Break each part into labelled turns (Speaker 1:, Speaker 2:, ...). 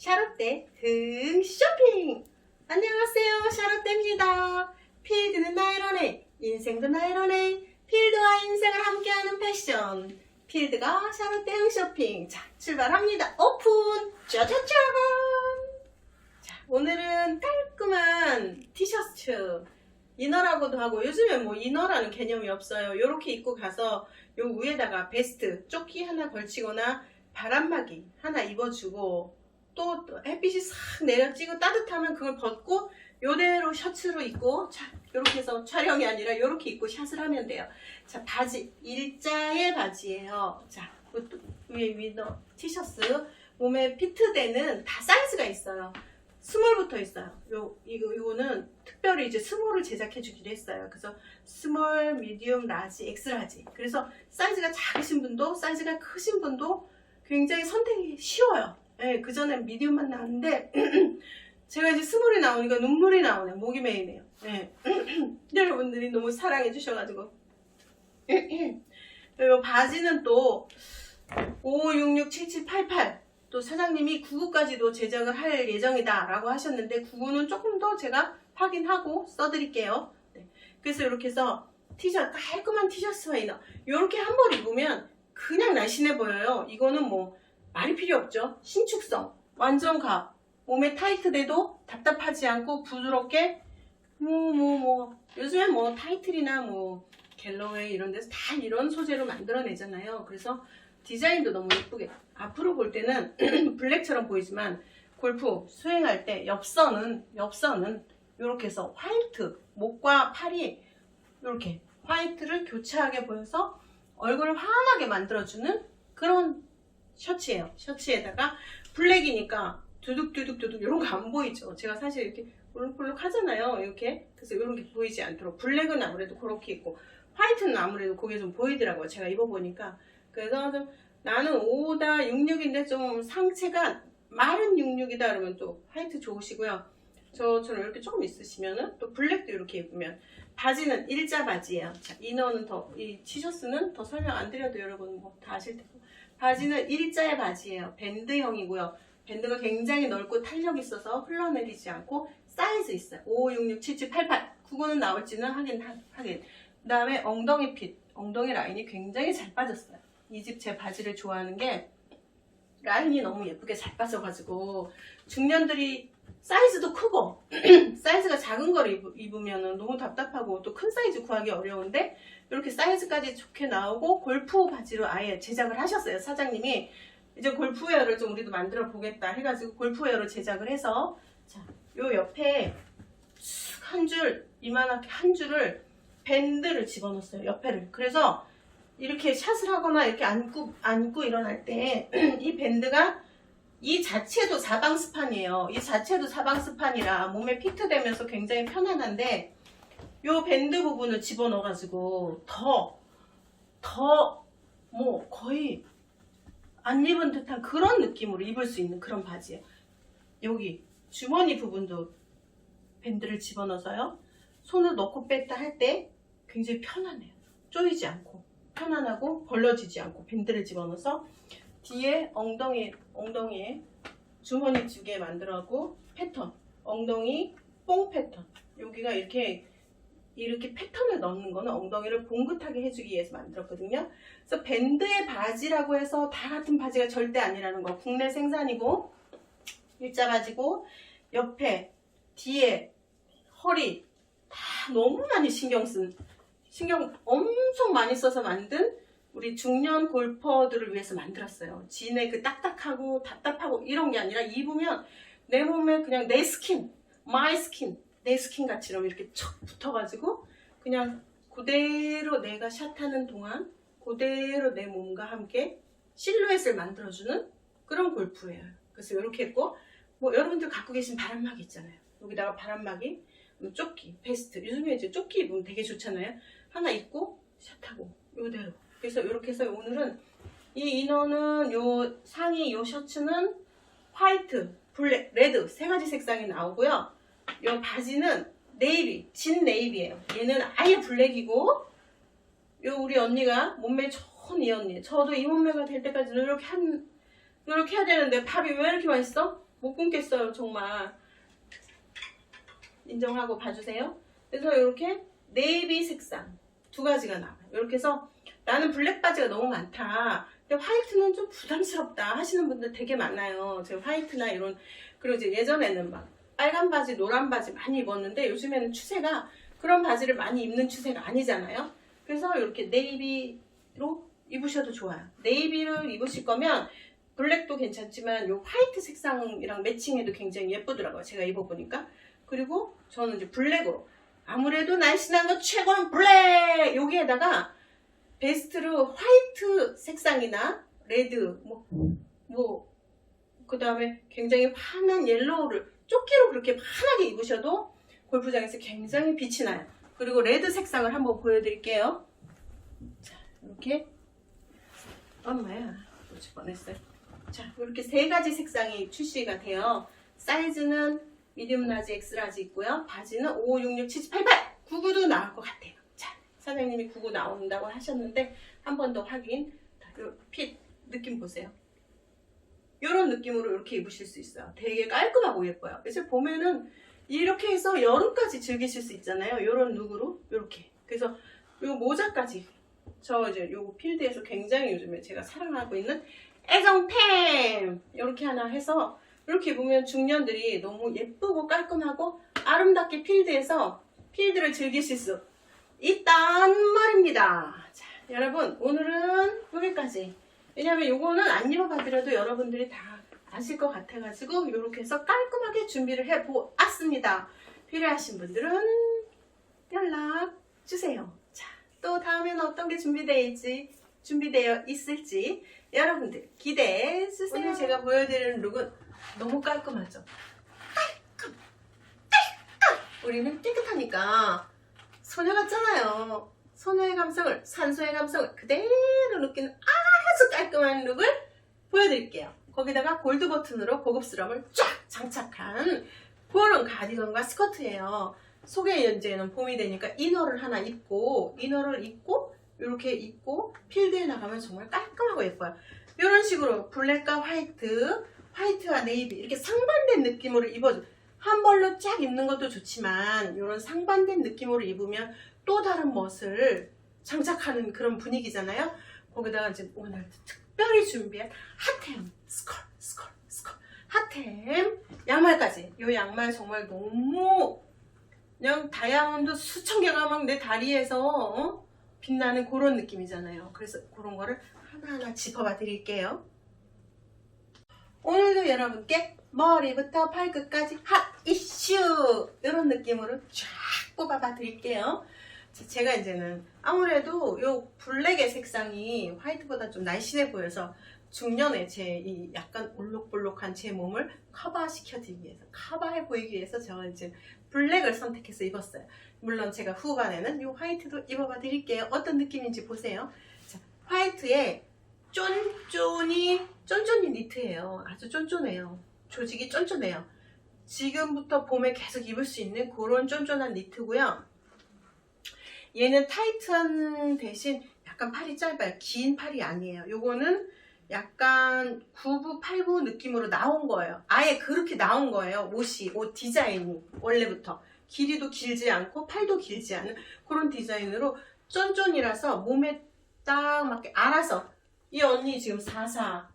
Speaker 1: 샤롯대 등 쇼핑! 안녕하세요, 샤롯대입니다. 필드는 나이러네, 인생도 나이러네, 필드와 인생을 함께하는 패션. 필드가 샤롯대 응 쇼핑. 자, 출발합니다. 오픈! 짜자잔! 자, 오늘은 깔끔한 티셔츠. 이너라고도 하고 요즘에 뭐 이너라는 개념이 없어요. 이렇게 입고 가서 요 위에다가 베스트, 조끼 하나 걸치거나 바람막이 하나 입어주고 또, 또 햇빛이 싹 내려지고 따뜻하면 그걸 벗고 요대로 셔츠로 입고 자 이렇게 해서 촬영이 아니라 이렇게 입고 샷을 하면 돼요. 자 바지 일자의 바지예요. 자 위에 위너 티셔츠 몸에 피트되는 다 사이즈가 있어요. 스몰부터 있어요. 요 이거 이거는 특별히 이제 스몰을 제작해 주기로 했어요. 그래서 스몰, 미디움, 라지, 엑스라지. 그래서 사이즈가 작으신 분도 사이즈가 크신 분도 굉장히 선택이 쉬워요. 예, 그 전에 미디움만 나왔는데 제가 이제 스몰이 나오니까 눈물이 나오네. 목이 메이네요. 예. 여러분들이 너무 사랑해 주셔가지고 그리고 바지는 또 55667788 또 사장님이 99까지도 제작을 할 예정이다 라고 하셨는데 99는 조금 더 제가 확인하고 써드릴게요 네. 그래서 이렇게 해서 티셔츠 깔끔한 티셔츠와 이너 이렇게 한 벌 입으면 그냥 날씬해 보여요 이거는 뭐 말이 필요 없죠. 신축성 완전 가 몸에 타이트돼도 답답하지 않고 부드럽게 뭐뭐 뭐 요즘에 뭐 타이틀이나 뭐 갤러웨이 이런 데서 다 이런 소재로 만들어내잖아요. 그래서 디자인도 너무 예쁘게. 앞으로 볼 때는 블랙처럼 보이지만 골프 수행할 때 옆선은 옆선은 이렇게 해서 화이트 목과 팔이 이렇게 화이트를 교차하게 보여서 얼굴을 환하게 만들어주는 그런 셔츠예요 셔츠에다가 블랙이니까 두둑두둑두둑 이런 거 안 보이죠 제가 사실 이렇게 볼록볼록 하잖아요 이렇게 그래서 이런 게 보이지 않도록 블랙은 아무래도 그렇게 있고 화이트는 아무래도 그게 좀 보이더라고요 제가 입어보니까 그래서 좀 나는 5다 66인데 좀 상체가 마른 66이다 그러면 또 화이트 좋으시고요. 저처럼 이렇게 조금 있으시면은 또 블랙도 이렇게 입으면 바지는 일자 바지예요. 자, 이너는 더, 이 티셔츠는 더 설명 안 드려도 여러분 뭐 다 아실 테고. 바지는 일자의 바지예요. 밴드형이고요. 밴드가 굉장히 넓고 탄력 있어서 흘러내리지 않고 사이즈 있어요. 5, 6, 6, 7, 7, 8, 8. 그거는 나올지는 하긴, 하- 하긴. 그 다음에 엉덩이 핏. 엉덩이 라인이 굉장히 잘 빠졌어요. 이 집 제 바지를 좋아하는 게 라인이 너무 예쁘게 잘 빠져가지고 중년들이 사이즈도 크고 사이즈가 작은 걸 입, 입으면 너무 답답하고 또 큰 사이즈 구하기 어려운데 이렇게 사이즈까지 좋게 나오고 골프 바지로 아예 제작을 하셨어요 사장님이 이제 골프웨어를 좀 우리도 만들어 보겠다 해가지고 골프웨어로 제작을 해서 자, 요 옆에 한 줄 이만하게 한 줄을 밴드를 집어넣었어요 옆에를 그래서 이렇게 샷을 하거나 이렇게 안고 안고 일어날 때 이 밴드가 이 자체도 사방 스판이에요. 이 자체도 사방 스판이라 몸에 피트되면서 굉장히 편안한데 요 밴드 부분을 집어넣어가지고 더 더 뭐 거의 안 입은 듯한 그런 느낌으로 입을 수 있는 그런 바지예요. 여기 주머니 부분도 밴드를 집어넣어서요. 손을 넣고 뺐다 할 때 굉장히 편안해요. 쪼이지 않고. 편안하고 벌러지지 않고 밴드를 집어넣어서 뒤에 엉덩이 엉덩이에 주머니 두 개 만들어고 패턴 엉덩이 뽕 패턴 여기가 이렇게 이렇게 패턴을 넣는 거는 엉덩이를 봉긋하게 해주기 위해서 만들었거든요. 그래서 밴드의 바지라고 해서 다 같은 바지가 절대 아니라는 거. 국내 생산이고 일자 바지고 옆에 뒤에 허리 다 너무 많이 신경 쓴 신경 엄청 많이 써서 만든 우리 중년 골퍼들을 위해서 만들었어요. 진의 그 딱딱하고 답답하고 이런 게 아니라 입으면 내 몸에 그냥 내 스킨, 마이 스킨, 내 스킨 같이럼 이렇게 척 붙어가지고 그냥 그대로 내가 샷하는 동안 그대로 내 몸과 함께 실루엣을 만들어주는 그런 골프예요. 그래서 이렇게 했고 뭐 여러분들 갖고 계신 바람막이 있잖아요. 여기다가 바람막이, 뭐 조끼, 베스트. 요즘에 이제 조끼 입으면 되게 좋잖아요. 하나 입고 샷하고 요대로 그래서 이렇게 해서 오늘은 이 이너는 요 상의 요 셔츠는 화이트, 블랙, 레드 세 가지 색상이 나오고요 요 바지는 네이비, 진 네이비예요. 얘는 아예 블랙이고 요 우리 언니가 몸매 좋은 이 언니. 저도 이 몸매가 될 때까지 이렇게 한 이렇게 해야 되는데 밥이 왜 이렇게 맛있어? 못 끊겠어요 정말. 인정하고 봐주세요. 그래서 이렇게 네이비 색상 두 가지가 나와요. 이렇게 해서 나는 블랙 바지가 너무 많다. 근데 화이트는 좀 부담스럽다 하시는 분들 되게 많아요. 제가 화이트나 이런 그리고 이제 예전에는 막 빨간 바지 노란 바지 많이 입었는데 요즘에는 추세가 그런 바지를 많이 입는 추세가 아니잖아요 그래서 이렇게 네이비로 입으셔도 좋아요 네이비를 입으실 거면 블랙도 괜찮지만 요 화이트 색상이랑 매칭해도 굉장히 예쁘더라고요. 제가 입어보니까. 그리고 저는 이제 블랙으로. 아무래도 날씬한 거 최고는 블랙! 여기에다가 베스트로 화이트 색상이나 레드, 뭐, 뭐, 그 다음에 굉장히 환한 옐로우를 조끼로 그렇게 환하게 입으셔도 골프장에서 굉장히 빛이 나요. 그리고 레드 색상을 한번 보여드릴게요. 자, 이렇게. 엄마야, 놓칠 뻔했어요. 자, 이렇게 세 가지 색상이 출시가 돼요. 사이즈는 미디움 라지, 엑스 라지 있고요. 바지는 5, 6, 6, 7, 8, 8! 99도 나올 것 같아요. 자, 사장님이 99 나온다고 하셨는데 한 번 더 확인. 자, 요핏 느낌 보세요. 이런 느낌으로 이렇게 입으실 수 있어요. 되게 깔끔하고 예뻐요. 그래서 보면은 이렇게 해서 여름까지 즐기실 수 있잖아요. 이런 룩으로 이렇게. 그래서 요 모자까지 저 이제 요 필드에서 굉장히 요즘에 제가 사랑하고 있는 애정템 이렇게 하나 해서 이렇게 보면 중년들이 너무 예쁘고 깔끔하고 아름답게 필드에서 필드를 즐기실 수 있단 말입니다. 자, 여러분 오늘은 여기까지. 왜냐면 요거는 안 입어봐드려도 여러분들이 다 아실 것 같아가지고 이렇게 해서 깔끔하게 준비를 해보았습니다. 필요하신 분들은 연락 주세요. 자, 또 다음에는 어떤 게 준비되어 있지, 준비되어 있을지 여러분들 기대해 주세요. 오늘 제가 보여드리는 룩은 너무 깔끔하죠. 깔끔, 깔끔. 우리는 깨끗하니까 소녀 같잖아요. 소녀의 감성을, 산소의 감성을 그대로 느끼는 아 주 깔끔한 룩을 보여드릴게요. 거기다가 골드 버튼으로 고급스러움을 쫙 장착한 그런 가디건과 스커트예요. 속에 연재는 봄이 되니까 이너를 하나 입고 이너를 입고 이렇게 입고 필드에 나가면 정말 깔끔하고 예뻐요. 이런 식으로 블랙과 화이트, 화이트와 네이비 이렇게 상반된 느낌으로 입어줘. 한 벌로 쫙 입는 것도 좋지만 이런 상반된 느낌으로 입으면 또 다른 멋을 장착하는 그런 분위기잖아요. 거기다가 이제 오늘 특별히 준비한 핫템 스컬 스컬 스컬 핫템 양말까지. 이 양말 정말 너무 그냥 다이아몬드 수천 개가 막 내 다리에서 어? 빛나는 그런 느낌이잖아요. 그래서 그런 거를 하나하나 짚어봐 드릴게요. 오늘도 여러분께 머리부터 발끝까지 핫 이슈 이런 느낌으로 쫙 뽑아봐 드릴게요. 자, 제가 이제는 아무래도 요 블랙의 색상이 화이트보다 좀 날씬해 보여서 중년에 제 이 약간 올록볼록한 제 몸을 커버시켜드리기 위해서 커버해 보이기 위해서 제가 이제 블랙을 선택해서 입었어요. 물론 제가 후반에는 이 화이트도 입어봐 드릴게요. 어떤 느낌인지 보세요. 자, 화이트에 쫀쫀이 쫀쫀이 니트예요. 아주 쫀쫀해요. 조직이 쫀쫀해요. 지금부터 봄에 계속 입을 수 있는 그런 쫀쫀한 니트고요. 얘는 타이트한 대신 약간 팔이 짧아요. 긴 팔이 아니에요. 요거는 약간 9부, 8부 느낌으로 나온 거예요. 아예 그렇게 나온 거예요. 옷이, 옷 디자인이 원래부터. 길이도 길지 않고 팔도 길지 않은 그런 디자인으로 쫀쫀이라서 몸에 딱 맞게 알아서 이 언니 지금 44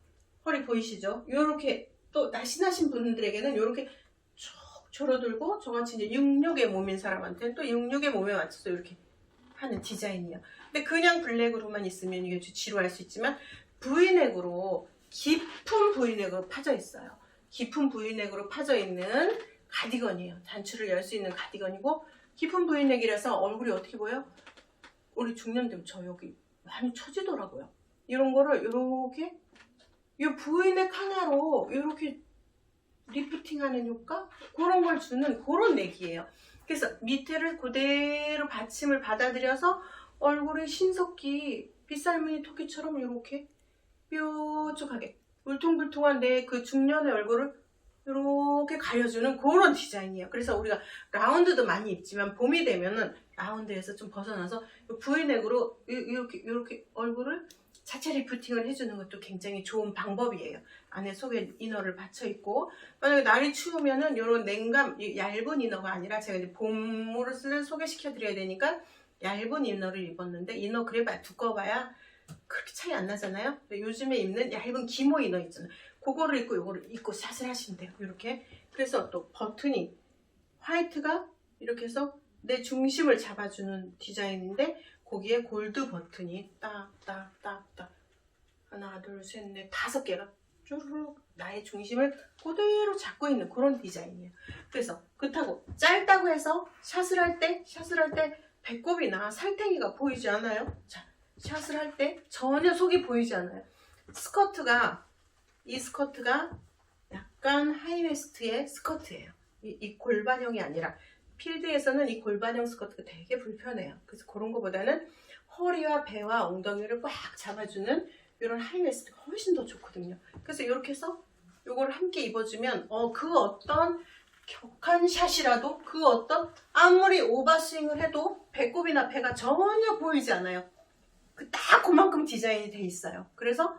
Speaker 1: 허리 보이시죠? 요렇게 또 날씬하신 분들에게는 요렇게 쭉 줄어들고 저같이 이제 66의 몸인 사람한테는 또 66의 몸에 맞춰서 이렇게 하는 디자인이에요. 근데 그냥 블랙으로만 있으면 이게 좀 지루할 수 있지만 V넥으로 깊은 V넥으로 파져 있어요. 깊은 V넥으로 파져 있는 가디건이에요. 단추를 열 수 있는 가디건이고 깊은 V넥이라서 얼굴이 어떻게 보여? 우리 중년들 저 여기 많이 처지더라고요. 이런 거를 이렇게 이 V넥 하나로 이렇게 리프팅하는 효과 그런 걸 주는 그런 넥이에요. 그래서 밑에를 그대로 받침을 받아들여서 얼굴에 신석기 빗살무늬 토끼처럼 이렇게 뾰족하게 울퉁불퉁한 내 그 중년의 얼굴을 이렇게 가려주는 그런 디자인이에요. 그래서 우리가 라운드도 많이 입지만 봄이 되면은 라운드에서 좀 벗어나서 이- 이렇게 이렇게 얼굴을 자체 리프팅을 해주는 것도 굉장히 좋은 방법이에요. 안에 속에 이너를 받쳐 있고 만약에 날이 추우면은 이런 냉감 이 얇은 이너가 아니라 제가 이제 봄으로를 소개시켜 드려야 되니까 얇은 이너를 입었는데 이너 그래봐야 두꺼워봐야 그렇게 차이 안 나잖아요. 요즘에 입는 얇은 기모 이너 있잖아요. 그거를 입고 요거를 입고 샷을 하시면 돼요. 이렇게 그래서 또 버튼이 화이트가 이렇게 해서 내 중심을 잡아주는 디자인인데 거기에 골드 버튼이 딱딱딱딱 하나 둘 셋 넷 다섯 개가 쭈르륵 나의 중심을 그대로 잡고 있는 그런 디자인이에요. 그래서 그렇다고 짧다고 해서 샷을 할 때 샷을 할 때 배꼽이나 살탱이가 보이지 않아요? 자 샷을 할 때 전혀 속이 보이지 않아요. 스커트가 이 스커트가 약간 하이웨스트의 스커트예요. 이, 이 골반형이 아니라 필드에서는 이 골반형 스커트가 되게 불편해요. 그래서 그런 것보다는 허리와 배와 엉덩이를 꽉 잡아주는 이런 하이웨스트가 훨씬 더 좋거든요. 그래서 이렇게 해서 이걸 함께 입어주면 어, 그 어떤 격한 샷이라도 그 어떤 아무리 오버스윙을 해도 배꼽이나 배가 전혀 보이지 않아요. 그 딱 그만큼 디자인이 돼 있어요. 그래서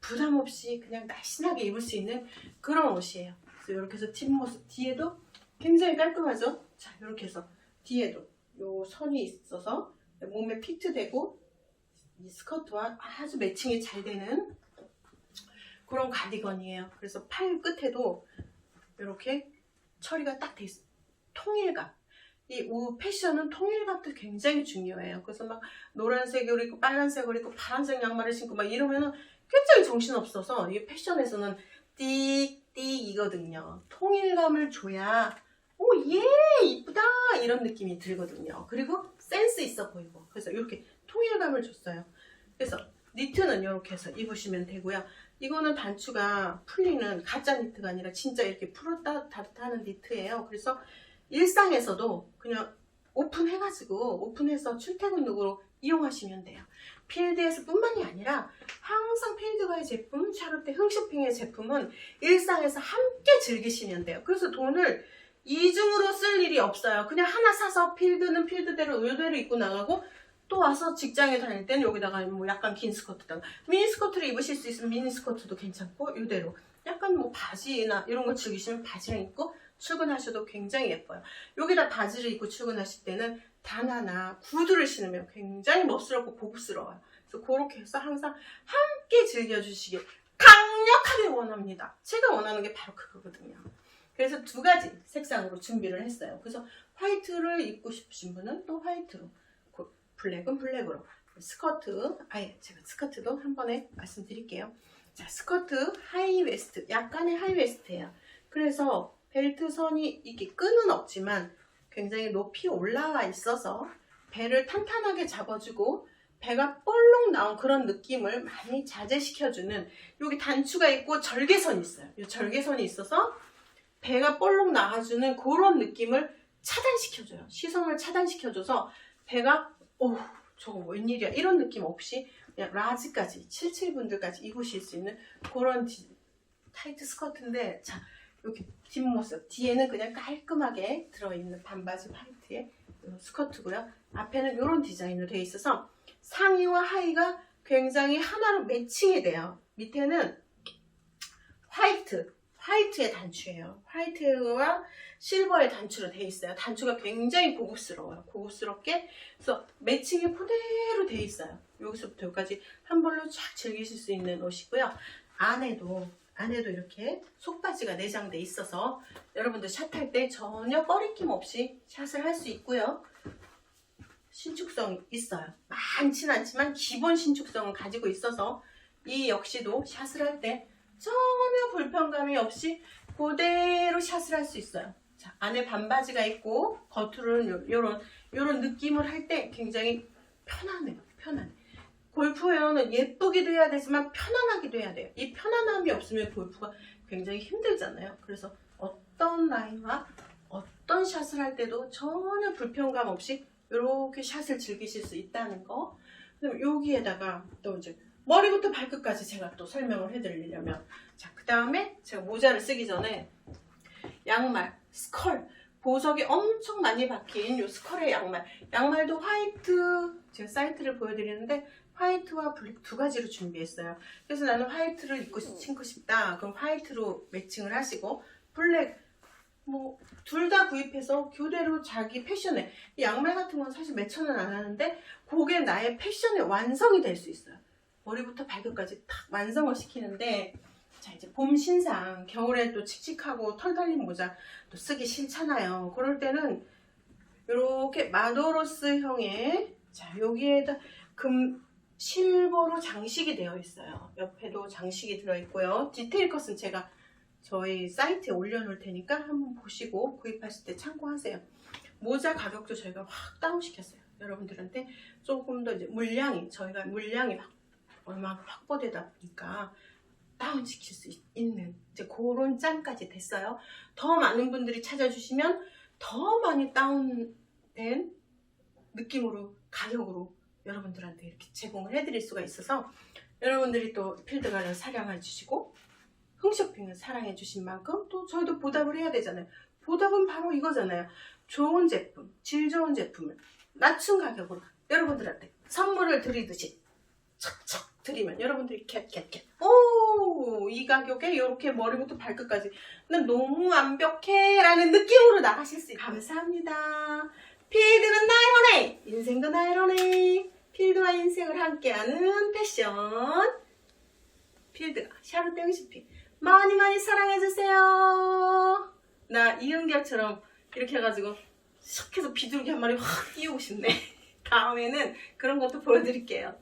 Speaker 1: 부담 없이 그냥 날씬하게 입을 수 있는 그런 옷이에요. 그래서 이렇게 해서 뒷모습 뒤에도 굉장히 깔끔하죠? 자, 이렇게 해서 뒤에도 요 선이 있어서 몸에 피트되고 이 스커트와 아주 매칭이 잘 되는 그런 가디건이에요. 그래서 팔 끝에도 이렇게 처리가 딱 돼 있어요. 통일감. 이우 패션은 통일감도 굉장히 중요해요. 그래서 막 노란색을 입고 빨간색을 입고 파란색 양말을 신고 막 이러면은 굉장히 정신없어서 이 패션에서는 띡띡이거든요. 통일감을 줘야 오, 예, 이쁘다 이런 느낌이 들거든요. 그리고 센스 있어 보이고 그래서 이렇게 통일감을 줬어요. 그래서 니트는 이렇게 해서 입으시면 되고요. 이거는 단추가 풀리는 가짜 니트가 아니라 진짜 이렇게 풀었다 닫다 하는 니트예요. 그래서 일상에서도 그냥 오픈해가지고 오픈해서 출퇴근 룩으로 이용하시면 돼요. 필드에서 뿐만이 아니라 항상 필드가의 제품, 샤롯테 흥쇼핑의 제품은 일상에서 함께 즐기시면 돼요. 그래서 돈을 이중으로 쓸 일이 없어요. 그냥 하나 사서 필드는 필드대로 의대로 입고 나가고 또 와서 직장에 다닐 때는 여기다가 뭐 약간 긴 스커트다가 미니 스커트를 입으실 수 있으면 미니 스커트도 괜찮고 이대로 약간 뭐 바지나 이런 거 즐기시면 바지를 입고 출근하셔도 굉장히 예뻐요. 여기다 바지를 입고 출근하실 때는 단화나 구두를 신으면 굉장히 멋스럽고 고급스러워요. 그래서 그렇게 해서 항상 함께 즐겨주시길 강력하게 원합니다. 제가 원하는 게 바로 그거거든요. 그래서 두 가지 색상으로 준비를 했어요. 그래서 화이트를 입고 싶으신 분은 또 화이트로, 그 블랙은 블랙으로. 스커트, 아예 제가 스커트도 한 번에 말씀드릴게요. 자, 스커트 하이웨스트, 약간의 하이웨스트예요. 그래서 벨트 선이 이게 끈은 없지만 굉장히 높이 올라와 있어서 배를 탄탄하게 잡아주고 배가 볼록 나온 그런 느낌을 많이 자제시켜주는 여기 단추가 있고 절개선이 있어요. 이 절개선이 있어서 배가 볼록 나와주는 그런 느낌을 차단시켜줘요. 시선을 차단시켜줘서 배가 오 저거 웬일이야 이런 느낌 없이 그냥 라지까지 77분들까지 입으실 수 있는 그런 디- 타이트 스커트인데 자 여기 뒷모습 뒤에는 그냥 깔끔하게 들어있는 반바지 화이트의 스커트고요. 앞에는 이런 디자인으로 되어 있어서 상의와 하의가 굉장히 하나로 매칭이 돼요. 밑에는 화이트, 화이트의 단추예요. 화이트와 실버의 단추로 되어 있어요. 단추가 굉장히 고급스러워요. 고급스럽게. 그래서 매칭이 그대로 되어 있어요. 여기서부터 여기까지 한 벌로 쫙 즐기실 수 있는 옷이고요. 안에도 안에도 이렇게 속바지가 내장돼 있어서 여러분들 샷할 때 전혀 꺼리낌 없이 샷을 할 수 있고요. 신축성이 있어요. 많진 않지만 기본 신축성은 가지고 있어서 이 역시도 샷을 할때 전혀 불편감이 없이 그대로 샷을 할 수 있어요. 자, 안에 반바지가 있고 겉으로는 요- 요런 요런 느낌을 할 때 굉장히 편안해요. 편안해. 골프웨어는 예쁘기도 해야 되지만 편안하기도 해야 돼요. 이 편안함이 없으면 골프가 굉장히 힘들잖아요. 그래서 어떤 라인과 어떤 샷을 할 때도 전혀 불편감 없이 이렇게 샷을 즐기실 수 있다는 거. 그다음에 여기에다가 또 이제 머리부터 발끝까지 제가 또 설명을 해드리려면 자, 그 다음에 제가 모자를 쓰기 전에 양말, 스컬, 보석이 엄청 많이 박힌 요 스컬의 양말. 양말도 화이트, 제가 사이트를 보여드리는데 화이트와 블랙 두 가지로 준비했어요. 그래서 나는 화이트를 입고 싶- 신고 싶다. 그럼 화이트로 매칭을 하시고 블랙 뭐 둘 다 구입해서 교대로 자기 패션에 이 양말 같은 건 사실 몇천 원 안 하는데 그게 나의 패션의 완성이 될 수 있어요. 머리부터 발끝까지 탁 완성을 시키는데 자 이제 봄 신상 겨울에 또 칙칙하고 털 달린 모자 또 쓰기 싫잖아요. 그럴 때는 이렇게 마도로스형의 자 여기에다 금 실버로 장식이 되어 있어요. 옆에도 장식이 들어 있고요. 디테일 컷은 제가 저희 사이트에 올려놓을 테니까 한번 보시고 구입하실 때 참고하세요. 모자 가격도 저희가 확 다운시켰어요. 여러분들한테 조금 더 이제 물량이 저희가 물량이 확 얼마 확보되다 보니까 다운시킬 수 있- 있는 이제 그런 짠까지 됐어요. 더 많은 분들이 찾아주시면 더 많이 다운된 느낌으로 가격으로 여러분들한테 이렇게 제공을 해드릴 수가 있어서 여러분들이 또 필드가를 사랑해 주시고 홈쇼핑을 사랑해 주신 만큼 또 저희도 보답을 해야 되잖아요. 보답은 바로 이거잖아요. 좋은 제품, 질 좋은 제품을 낮춘 가격으로 여러분들한테 선물을 드리듯이 척척 드리면 여러분들이 캣캣캣 오, 이 가격에 이렇게 머리부터 발끝까지 난 너무 완벽해 라는 느낌으로 나가실 수 있어요. 감사합니다. 필드는 나이로네 인생도 나이로네 필드와 인생을 함께하는 패션 필드가 샤롯 땡시피 많이 많이 사랑해주세요. 나 이은결처럼 이렇게 해가지고 샥 해서 비둘기 한 마리 확 띄우고 싶네. 다음에는 그런 것도 보여드릴게요.